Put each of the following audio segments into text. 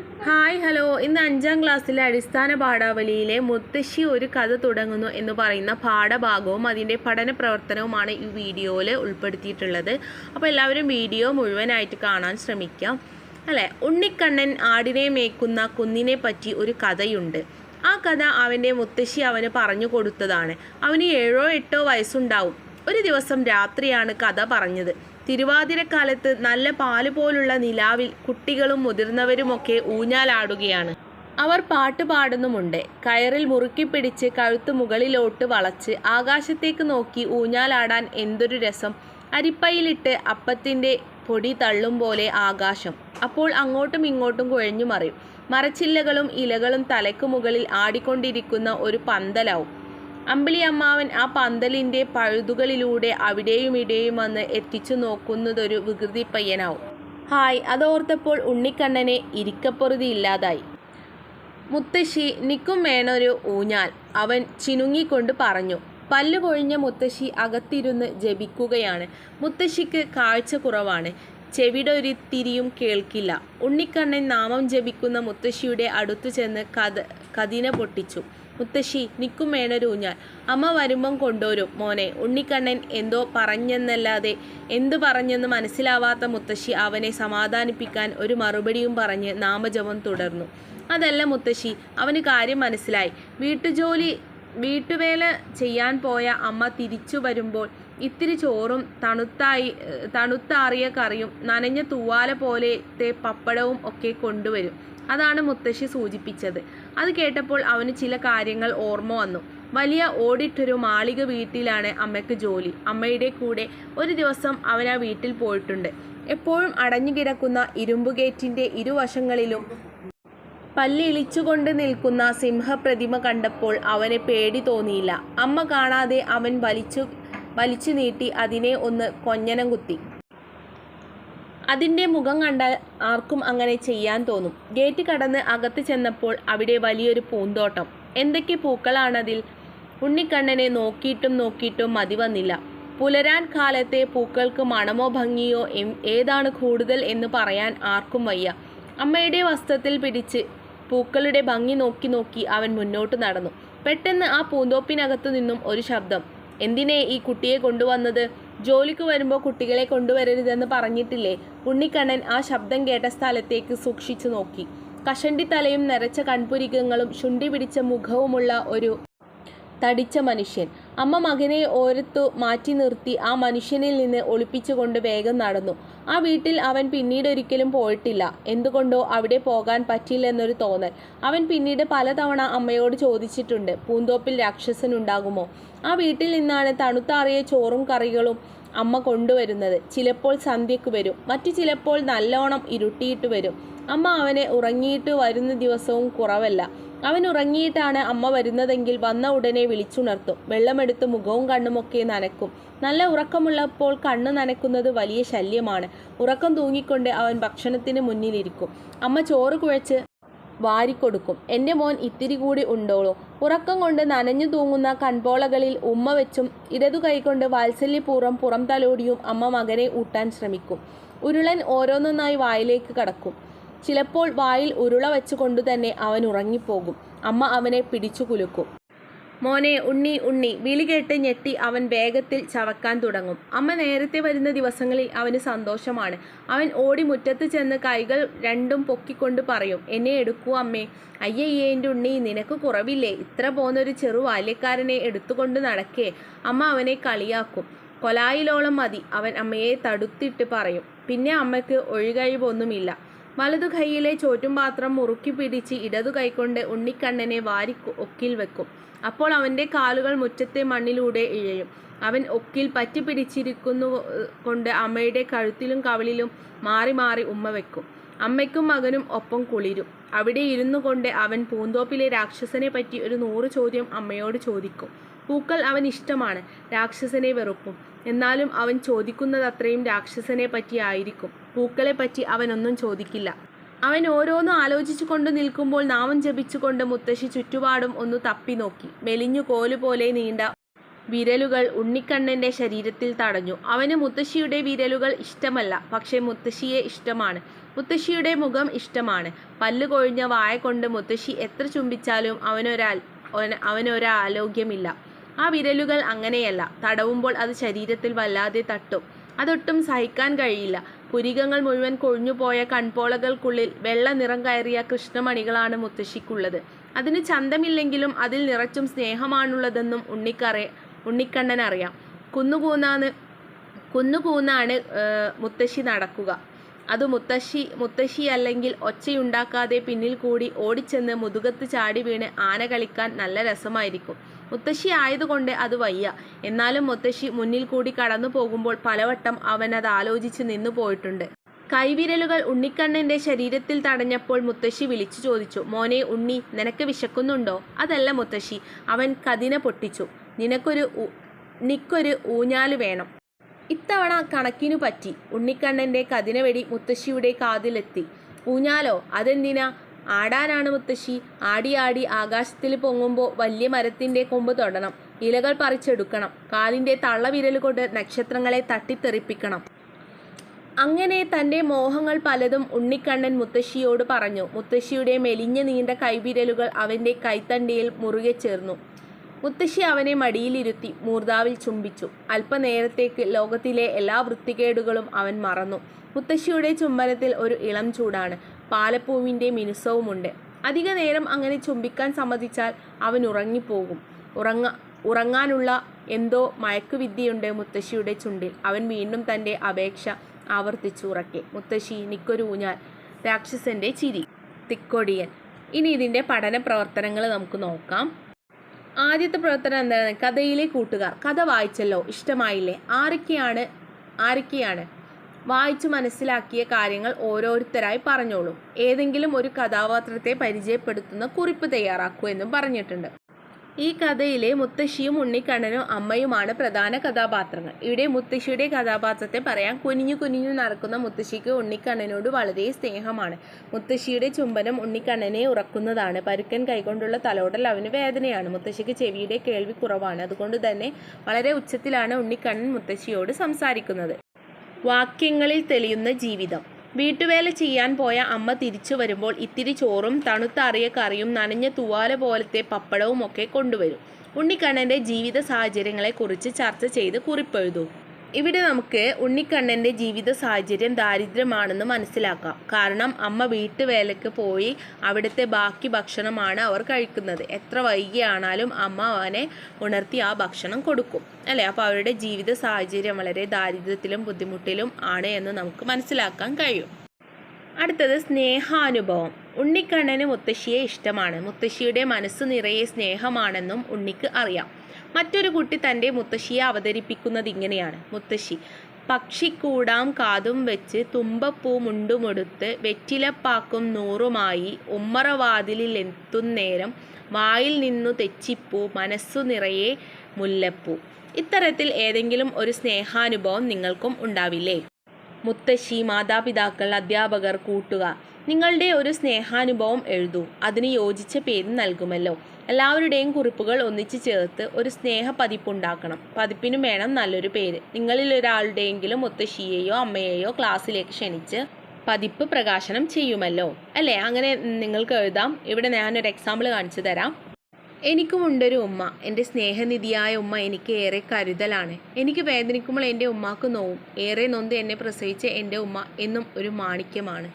Hi hello. ഇന്ന് അഞ്ചാം ക്ലാസ്സിലെ അടിസ്ഥാന പാഠാവലിയിലെ മുത്തശ്ശി ഒരു കഥ തുടങ്ങുന്നു എന്ന് പറയുന്ന പാഠഭാഗവും അതിന്റെ പഠന പ്രവർത്തനവുമാണ് ഈ വീഡിയോയിൽ ഉൾപ്പെടുത്തിയിട്ടുള്ളത്. അപ്പോൾ എല്ലാവരും വീഡിയോ മുഴുവനായിട്ട് കാണാൻ ശ്രമിക്കാം. അല്ലേ? ഉണ്ണിക്കണ്ണൻ ആടിനെ മേക്കുന്ന കുന്നിനെ പറ്റി ഒരു കഥയുണ്ട്. ആ കഥ അവന്റെ മുത്തശ്ശി അവന് പറഞ്ഞു കൊടുത്തതാണ്. അവന് ഏഴോ എട്ടോ വയസ്സുണ്ടാവും. ഒരു ദിവസം രാത്രിയാണ് കഥ പറഞ്ഞത്. തിരുവാതിരക്കാലത്ത് നല്ല പാൽ പോലുള്ള നിലാവിൽ കുട്ടികളും മുതിർന്നവരുമൊക്കെ ഊഞ്ഞാലാടുകയാണ്. അവർ പാട്ട് പാടുന്നുമുണ്ട്. കയറിൽ മുറുക്കി പിടിച്ച് കഴുത്ത് മുകളിലോട്ട് വളച്ച് ആകാശത്തേക്ക് നോക്കി ഊഞ്ഞാലാടാൻ എന്തൊരു രസം. അരിപ്പയിലിട്ട് അപ്പത്തിന്റെ പൊടി തള്ളും പോലെ ആകാശം. അപ്പോൾ അങ്ങോട്ടും ഇങ്ങോട്ടും കുഴഞ്ഞു മറിയും മരച്ചില്ലകളും ഇലകളും തലയ്ക്ക് മുകളിൽ ആടിക്കൊണ്ടിരിക്കുന്ന ഒരു പന്തലാവും. അമ്പിളി അമ്മാവൻ ആ പന്തലിന്റെ പഴുതുകളിലൂടെ അവിടെയും ഇവിടെയും വന്ന് എത്തിച്ചു നോക്കുന്നതൊരു വികൃതി പയ്യനാവും. ഹായ് അതോർത്തപ്പോൾ ഉണ്ണിക്കണ്ണനെ ഇരിക്കപ്പൊറുതി ഇല്ലാതായി. മുത്തശ്ശി നിക്കും വേണൊരു ഊഞ്ഞാൽ അവൻ ചിനുങ്ങിക്കൊണ്ട് പറഞ്ഞു. പല്ലു കൊഴിഞ്ഞ മുത്തശ്ശി അകത്തിരുന്ന് ജപിക്കുകയാണ്. മുത്തശ്ശിക്ക് കാഴ്ച കുറവാണ്. ചെവിടെ ഒരു തിരിയും കേൾക്കില്ല. ഉണ്ണിക്കണ്ണൻ നാമം ജപിക്കുന്ന മുത്തശ്ശിയുടെ അടുത്തു ചെന്ന് കഥ കതിന പൊട്ടിച്ചു. മുത്തശ്ശി നിക്കും വേണൊരു ഊഞ്ഞാൽ. അമ്മ വരുമ്പം കൊണ്ടുവരും മോനെ. ഉണ്ണിക്കണ്ണൻ എന്തോ പറഞ്ഞെന്നല്ലാതെ എന്തു പറഞ്ഞെന്ന് മനസ്സിലാവാത്ത മുത്തശ്ശി അവനെ സമാധാനിപ്പിക്കാൻ ഒരു മറുപടിയും പറഞ്ഞ് നാമജപം തുടർന്നു. അതല്ല മുത്തശ്ശി അവന് കാര്യം മനസ്സിലായി. വീട്ടുജോലി വീട്ടുവേല ചെയ്യാൻ പോയ അമ്മ തിരിച്ചു വരുമ്പോൾ ഇത്തിരി ചോറും തണുത്തായി തണുത്താറിയ കറിയും നനഞ്ഞ തൂവാല പോലത്തെ പപ്പടവും ഒക്കെ കൊണ്ടുവരും. അതാണ് മുത്തശ്ശി സൂചിപ്പിച്ചത്. അത് കേട്ടപ്പോൾ അവന് ചില കാര്യങ്ങൾ ഓർമ്മ വന്നു. വലിയ ഓടിട്ടൊരു മാളിക വീട്ടിലാണ് അമ്മയ്ക്ക് ജോലി. അമ്മയുടെ കൂടെ ഒരു ദിവസം അവൻ ആ വീട്ടിൽ പോയിട്ടുണ്ട്. എപ്പോഴും അടഞ്ഞു കിടക്കുന്ന ഇരുമ്പ് ഗേറ്റിന്റെ ഇരുവശങ്ങളിലും പല്ലിളിച്ചുകൊണ്ട് നിൽക്കുന്ന സിംഹപ്രതിമ കണ്ടപ്പോൾ അവന് പേടി തോന്നിയില്ല. അമ്മ കാണാതെ അവൻ വലിച്ചു വലിച്ചു നീട്ടി അതിനെ ഒന്ന് കൊഞ്ഞനം കുത്തി. അതിന്റെ മുഖം കണ്ടാൽ ആർക്കും അങ്ങനെ ചെയ്യാൻ തോന്നും. ഗേറ്റ് കടന്ന് അകത്ത് ചെന്നപ്പോൾ അവിടെ വലിയൊരു പൂന്തോട്ടം. എന്തൊക്കെ പൂക്കളാണതിൽ? ഉണ്ണിക്കണ്ണനെ നോക്കിയിട്ടും നോക്കിയിട്ടും മതി വന്നില്ല. പുലരാൻ കാലത്തെ പൂക്കൾക്ക് മണമോ ഭംഗിയോ ഏതാണ് കൂടുതൽ എന്ന് പറയാൻ ആർക്കും വയ്യ. അമ്മയുടെ വസ്ത്രത്തിൽ പിടിച്ച് പൂക്കളുടെ ഭംഗി നോക്കി നോക്കി അവൻ മുന്നോട്ട് നടന്നു. പെട്ടെന്ന് ആ പൂന്തോപ്പിനകത്തു നിന്നും ഒരു ശബ്ദം. എന്തിനെ ഈ കുട്ടിയെ കൊണ്ടുവന്നത്? ജോലിക്ക് വരുമ്പോൾ കുട്ടികളെ കൊണ്ടുവരരുതെന്ന് പറഞ്ഞിട്ടില്ലേ? ഉണ്ണിക്കണ്ണൻ ആ ശബ്ദം കേട്ട സ്ഥലത്തേക്ക് സൂക്ഷിച്ചു നോക്കി. കഷണ്ടി തലയും നിറച്ച കൺപുരികങ്ങളും ശുണ്ടി പിടിച്ച മുഖവുമുള്ള ഒരു തടിച്ച മനുഷ്യൻ. അമ്മ മകനെ ഓരത്തു മാറ്റി നിർത്തി ആ മനുഷ്യനിൽ നിന്ന് ഒളിപ്പിച്ചുകൊണ്ട് വേഗം നടന്നു. ആ വീട്ടിൽ അവൻ പിന്നീട് ഒരിക്കലും പോയിട്ടില്ല. എന്തുകൊണ്ടോ അവിടെ പോകാൻ പറ്റില്ലെന്നൊരു തോന്നൽ. അവൻ പിന്നീട് പലതവണ അമ്മയോട് ചോദിച്ചിട്ടുണ്ട് പൂന്തോപ്പിൽ രാക്ഷസനുണ്ടാകുമോ ആ വീട്ടിൽ നിന്നാണ് തണുത്താറിയ ചോറും കറികളും അമ്മ കൊണ്ടുവരുന്നത്. ചിലപ്പോൾ സന്ധ്യക്ക് വരും മറ്റു ചിലപ്പോൾ നല്ലോണം ഇരുട്ടിയിട്ട് വരും. അമ്മ അവനെ ഉറങ്ങിയിട്ട് വരുന്ന ദിവസവും കുറവല്ല. അവൻ ഉറങ്ങിയിട്ടാണ് അമ്മ വരുന്നതെങ്കിൽ വന്ന ഉടനെ വിളിച്ചുണർത്തും. വെള്ളമെടുത്ത് മുഖവും കണ്ണുമൊക്കെ നനക്കും. നല്ല ഉറക്കമുള്ളപ്പോൾ കണ്ണ് നനക്കുന്നത് വലിയ ശല്യമാണ്. ഉറക്കം തൂങ്ങിക്കൊണ്ട് അവൻ ഭക്ഷണത്തിന് മുന്നിലിരിക്കും. അമ്മ ചോറ് കുഴച്ച് വാരിക്കൊടുക്കും. എന്റെ മോൻ ഇത്തിരി കൂടി ഉണ്ടോളൂ. ഉറക്കം കൊണ്ട് നനഞ്ഞു തൂങ്ങുന്ന കൺപോളകളിൽ ഉമ്മ വെച്ചും ഇടതു കൈകൊണ്ട് വാത്സല്യപൂർവം പുറം തലോടിയും അമ്മ മകനെ ഊട്ടാൻ ശ്രമിക്കും. ഉരുളൻ ഓരോന്നൊന്നായി വായിലേക്ക് കടക്കും. ചിലപ്പോൾ വായിൽ ഉരുള വെച്ചുകൊണ്ടു തന്നെ അവൻ ഉറങ്ങിപ്പോകും. അമ്മ അവനെ പിടിച്ചു കുലുക്കും. മോനെ ഉണ്ണി ഉണ്ണി. വിളി കേട്ട് ഞെട്ടി അവൻ വേഗത്തിൽ ചവക്കാൻ തുടങ്ങും. അമ്മ നേരത്തെ വരുന്ന ദിവസങ്ങളിൽ അവന് സന്തോഷമാണ്. അവൻ ഓടി മുറ്റത്ത് ചെന്ന് കൈകൾ രണ്ടും പൊക്കിക്കൊണ്ട് പറയും എന്നെ എടുക്കൂ അമ്മേ. അയ്യയ്യേ എന്റെ ഉണ്ണി നിനക്ക് കുറവില്ലേ? ഇത്ര പോന്നൊരു ചെറു ബാല്യക്കാരനെ എടുത്തുകൊണ്ട് നടക്കേ അമ്മ അവനെ കളിയാക്കും. കൊലായിലോളം മതി അവൻ അമ്മയെ തടുത്തിട്ട് പറയും. പിന്നെ അമ്മയ്ക്ക് ഒഴികഴിവൊന്നുമില്ല. വലതു കൈയിലെ ചോറ്റും പാത്രം മുറുക്കി പിടിച്ച് ഇടതു കൈകൊണ്ട് ഉണ്ണിക്കണ്ണനെ വാരി ഒക്കിൽ വെക്കും. അപ്പോൾ അവന്റെ കാലുകൾ മുറ്റത്തെ മണ്ണിലൂടെ ഇഴയും. അവൻ ഒക്കിൽ പറ്റി പിടിച്ചിരിക്കുന്നു കൊണ്ട് അമ്മയുടെ കഴുത്തിലും കവിളിലും മാറി മാറി ഉമ്മ വെക്കും. അമ്മയ്ക്കും മകനും ഒപ്പം കുളിരും. അവിടെ ഇരുന്നു കൊണ്ട് അവൻ പൂന്തോപ്പിലെ രാക്ഷസനെ പറ്റി ഒരു നൂറ് ചോദ്യം അമ്മയോട് ചോദിക്കും. പൂക്കൾ അവൻ ഇഷ്ടമാണ് രാക്ഷസനെ വെറുപ്പും എന്നാലും അവൻ ചോദിക്കുന്നത് അത്രയും രാക്ഷസനെ പറ്റി ആയിരിക്കും. പൂക്കളെ പറ്റി അവനൊന്നും ചോദിക്കില്ല. അവൻ ഓരോന്നും ആലോചിച്ചു കൊണ്ട് നിൽക്കുമ്പോൾ നാമം ജപിച്ചുകൊണ്ട് മുത്തശ്ശി ചുറ്റുപാടും ഒന്ന് തപ്പി നോക്കി. മെലിഞ്ഞു കോലുപോലെ നീണ്ട വിരലുകൾ ഉണ്ണിക്കണ്ണന്റെ ശരീരത്തിൽ തടഞ്ഞു. അവന് മുത്തശ്ശിയുടെ വിരലുകൾ ഇഷ്ടമല്ല പക്ഷേ മുത്തശ്ശിയെ ഇഷ്ടമാണ്. മുത്തശ്ശിയുടെ മുഖം ഇഷ്ടമാണ്. പല്ലു കൊഴിഞ്ഞ വായ കൊണ്ട് മുത്തശ്ശി എത്ര ചുംബിച്ചാലും അവനൊരാ അവനൊരാലോഗ്യമില്ല. ആ വിരലുകൾ അങ്ങനെയല്ല. തടവുമ്പോൾ അത് ശരീരത്തിൽ വല്ലാതെ തട്ടും. അതൊട്ടും സഹിക്കാൻ കഴിയില്ല. പുരികങ്ങൾ മുഴുവൻ കൊഴിഞ്ഞുപോയ കൺപോളകൾക്കുള്ളിൽ വെള്ള നിറം കയറിയ കൃഷ്ണമണികളാണ് മുത്തശ്ശിക്കുള്ളത്. അതിന് ചന്തമില്ലെങ്കിലും അതിൽ നിറച്ചും സ്നേഹമാണുള്ളതെന്നും ഉണ്ണിക്കറിയ ഉണ്ണിക്കണ്ണൻ അറിയാം. കുന്നുകൂന്നാന്ന് കുന്നുകൂന്നാണ് മുത്തശ്ശി നടക്കുക. അത് മുത്തശ്ശി മുത്തശ്ശി അല്ലെങ്കിൽ ഒച്ചയുണ്ടാക്കാതെ പിന്നിൽ കൂടി ഓടിച്ചെന്ന് മുതുകത്ത് ചാടി വീണ് ആന കളിക്കാൻ നല്ല രസമായിരിക്കും. മുത്തശ്ശി ആയതുകൊണ്ട് അത് വയ്യ. എന്നാലും മുത്തശ്ശി മുന്നിൽ കൂടി കടന്നു പോകുമ്പോൾ പലവട്ടം അവൻ അത് ആലോചിച്ച് നിന്നു പോയിട്ടുണ്ട്. കൈവിരലുകൾ ഉണ്ണിക്കണ്ണന്റെ ശരീരത്തിൽ തടഞ്ഞപ്പോൾ മുത്തശ്ശി വിളിച്ചു ചോദിച്ചു മോനെ ഉണ്ണി നിനക്ക് വിശക്കുന്നുണ്ടോ? അതല്ല മുത്തശ്ശി അവൻ കതിന പൊട്ടിച്ചു. നിനക്കൊരു നിക്കൊരു ഊഞ്ഞാൽ വേണം. ഇത്തവണ കണക്കിനു പറ്റി ഉണ്ണിക്കണ്ണന്റെ കതിനവെടി മുത്തശ്ശിയുടെ കാതിലെത്തി. ഊഞ്ഞാലോ? അതെന്തിനാ? ആടാനാണ് മുത്തശ്ശി. ആടി ആടി ആകാശത്തിൽ പൊങ്ങുമ്പോൾ വലിയ മരത്തിന്റെ കൊമ്പ് തൊടണം. ഇലകൾ പറിച്ചെടുക്കണം. കാലിന്റെ തള്ളവിരൽ കൊണ്ട് നക്ഷത്രങ്ങളെ തട്ടിത്തെറിപ്പിക്കണം. അങ്ങനെ തന്റെ മോഹങ്ങൾ പലതും ഉണ്ണിക്കണ്ണൻ മുത്തശ്ശിയോട് പറഞ്ഞു. മുത്തശ്ശിയുടെ മെലിഞ്ഞ നീണ്ട കൈവിരലുകൾ അവന്റെ കൈത്തണ്ടിയിൽ മുറുകെ ചേർന്നു. മുത്തശ്ശി അവനെ മടിയിലിരുത്തി മൂർദാവിൽ ചുംബിച്ചു. അല്പനേരത്തേക്ക് ലോകത്തിലെ എല്ലാ വൃത്തികേടുകളും അവൻ മറന്നു. മുത്തശ്ശിയുടെ ചുംബനത്തിൽ ഒരു ഇളം ചൂടാണ്. പാലപ്പൂവിന്റെ മിനുസവുമുണ്ട്. അധിക നേരം അങ്ങനെ ചുംബിക്കാൻ സമ്മതിച്ചാൽ അവൻ ഉറങ്ങിപ്പോകും. ഉറങ്ങ ഉറങ്ങാനുള്ള എന്തോ മയക്കുവിദ്യയുണ്ട് മുത്തശ്ശിയുടെ ചുണ്ടിൽ. അവൻ വീണ്ടും തന്റെ അപേക്ഷ ആവർത്തിച്ചു ഉറക്കെ. മുത്തശ്ശി നിക്കൊരു ഊഞ്ഞാൽ. രാക്ഷസന്റെ ചിരി. തിക്കൊടിയൻ. ഇനി ഇതിന്റെ പഠന പ്രവർത്തനങ്ങൾ നമുക്ക് നോക്കാം. ആദ്യത്തെ പ്രവർത്തനം എന്താണ്? കഥയിലെ കൂട്ടുകാർ. കഥ വായിച്ചല്ലോ. ഇഷ്ടമായില്ലേ? ആരൊക്കെയാണ് ആരൊക്കെയാണ്? വായിച്ചു മനസ്സിലാക്കിയ കാര്യങ്ങൾ ഓരോരുത്തരായി പറഞ്ഞോളൂ. ഏതെങ്കിലും ഒരു കഥാപാത്രത്തെ പരിചയപ്പെടുത്തുന്ന കുറിപ്പ് തയ്യാറാക്കൂ എന്നും പറഞ്ഞിട്ടുണ്ട്. ഈ കഥയിലെ മുത്തശ്ശിയും ഉണ്ണിക്കണ്ണനും അമ്മയുമാണ് പ്രധാന കഥാപാത്രങ്ങൾ. ഇവിടെ മുത്തശ്ശിയുടെ കഥാപാത്രത്തെ പറയാം കുനിഞ്ഞു കുനിഞ്ഞു നടക്കുന്ന മുത്തശ്ശിക്ക് ഉണ്ണിക്കണ്ണനോട് വളരെ സ്നേഹമാണ്. മുത്തശ്ശിയുടെ ചുംബനം ഉണ്ണിക്കണ്ണനെ ഉറക്കുന്നതാണ്. പരുക്കൻ കൈകൊണ്ടുള്ള തലോടൽ അവന് വേദനയാണ്. മുത്തശ്ശിക്ക് ചെവിയുടെ കേൾവി കുറവാണ്. അതുകൊണ്ട് തന്നെ വളരെ ഉച്ചത്തിലാണ് ഉണ്ണിക്കണ്ണൻ മുത്തശ്ശിയോട് സംസാരിക്കുന്നത്. വാക്യങ്ങളിൽ തെളിയുന്ന ജീവിതം. വീട്ടുവേല ചെയ്യാൻ പോയ അമ്മ തിരിച്ചു വരുമ്പോൾ ഇത്തിരി ചോറും തണുത്താറിയ കറിയും നനഞ്ഞ തുവാല പോലത്തെ പപ്പടവും ഒക്കെ കൊണ്ടുവരും. ഉണ്ണിക്കണ്ണന്റെ ജീവിത സാഹചര്യങ്ങളെക്കുറിച്ച് ചർച്ച ചെയ്ത് കുറിപ്പെഴുതൂ. ഇവിടെ നമുക്ക് ഉണ്ണിക്കണ്ണന്റെ ജീവിത സാഹചര്യം ദാരിദ്ര്യമാണെന്ന് മനസ്സിലാക്കാം. കാരണം അമ്മ വീട്ടുവേലയ്ക്ക് പോയി അവിടുത്തെ ബാക്കി ഭക്ഷണമാണ് അവർ കഴിക്കുന്നത്. എത്ര വൈകിയാണാലും അമ്മ അവനെ ഉണർത്തി ആ ഭക്ഷണം കൊടുക്കും. അല്ലേ? അപ്പോൾ അവരുടെ ജീവിത സാഹചര്യം വളരെ ദാരിദ്ര്യത്തിലും ബുദ്ധിമുട്ടിലും ആണ് എന്ന് നമുക്ക് മനസ്സിലാക്കാൻ കഴിയും. അടുത്തത് സ്നേഹാനുഭവം. ഉണ്ണിക്കണ്ണന് മുത്തശ്ശിയെ ഇഷ്ടമാണ്. മുത്തശ്ശിയുടെ മനസ്സ് നിറയെ സ്നേഹമാണെന്നും ഉണ്ണിക്ക് അറിയാം. മറ്റൊരു കുട്ടി തന്റെ മുത്തശ്ശിയെ അവതരിപ്പിക്കുന്നത് ഇങ്ങനെയാണ്. മുത്തശ്ശി പക്ഷിക്കൂടാം കാതും വെച്ച് തുമ്പപ്പൂ മുണ്ടുമൊടുത്ത് വെറ്റിലപ്പാക്കും നൂറുമായി ഉമ്മറവാതിലിൽ എത്തുന്നേരം വായിൽ നിന്നു തെച്ചിപ്പൂ മനസ്സു നിറയെ മുല്ലപ്പൂ. ഇത്തരത്തിൽ ഏതെങ്കിലും ഒരു സ്നേഹാനുഭവം നിങ്ങൾക്കും ഉണ്ടാവില്ലേ? മുത്തശ്ശി മാതാപിതാക്കൾ അധ്യാപകർ കൂട്ടുക നിങ്ങളുടെ ഒരു സ്നേഹാനുഭവം എഴുതൂ. അതിന് യോജിച്ച പേര് നൽകുമല്ലോ. എല്ലാവരുടെയും കുറിപ്പുകൾ ഒന്നിച്ചു ചേർത്ത് ഒരു സ്നേഹ പതിപ്പുണ്ടാക്കണം പതിപ്പിനും വേണം നല്ലൊരു പേര്. നിങ്ങളിൽ ഒരാളുടെയെങ്കിലും മുത്തശ്ശിയെയോ അമ്മയെയോ ക്ലാസ്സിലേക്ക് ക്ഷണിച്ച് പതിപ്പ് പ്രകാശനം ചെയ്യുമല്ലോ? അല്ലേ? അങ്ങനെ നിങ്ങൾക്ക് എഴുതാം. ഇവിടെ ഞാനൊരു എക്സാമ്പിൾ കാണിച്ചു തരാം. എനിക്കുമുണ്ടൊരു ഉമ്മ. എന്റെ സ്നേഹനിധിയായ ഉമ്മ എനിക്ക് ഏറെ കരുതലാണ്. എനിക്ക് വേദനിക്കുമ്പോൾ എന്റെ ഉമ്മാക്ക് നോവും. ഏറെ നൊന്ത് എന്നെ പ്രസവിച്ച എന്റെ ഉമ്മ എന്നും ഒരു മാണിക്യമാണ്.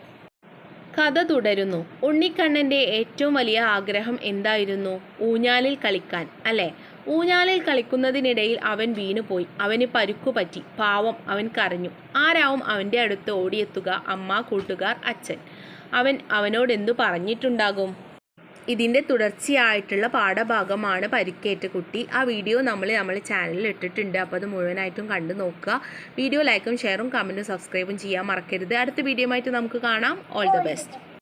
കഥ തുടരുന്നു. ഉണ്ണിക്കണ്ണന്റെ ഏറ്റവും വലിയ ആഗ്രഹം എന്തായിരുന്നു? ഊഞ്ഞാലിൽ കളിക്കാൻ അല്ലേ? ഊഞ്ഞാലിൽ കളിക്കുന്നതിനിടയിൽ അവൻ വീണുപോയി. അവന് പരുക്കു പറ്റി. പാവം അവൻ കരഞ്ഞു. ആരാവും അവന്റെ അടുത്ത് ഓടിയെത്തുക? അമ്മ കൂട്ടുകാർ അച്ഛൻ. അവൻ അവനോടെന്തു പറഞ്ഞിട്ടുണ്ടാകും? ഇതിന്റെ തുടർച്ചയായിട്ടുള്ള പാഠഭാഗമാണ് പരിക്കേറ്റ കുട്ടി ആ വീഡിയോ നമ്മൾ നമ്മുടെ ചാനലിൽ ഇട്ടിട്ടുണ്ട്. അപ്പോൾ അത് മുഴുവനായിട്ടും കണ്ടു നോക്കുക. വീഡിയോ ലൈക്കും ഷെയറും കമന്റും സബ്സ്ക്രൈബും ചെയ്യാൻ മറക്കരുത്. അടുത്ത വീഡിയോ നമുക്ക് കാണാം. All the best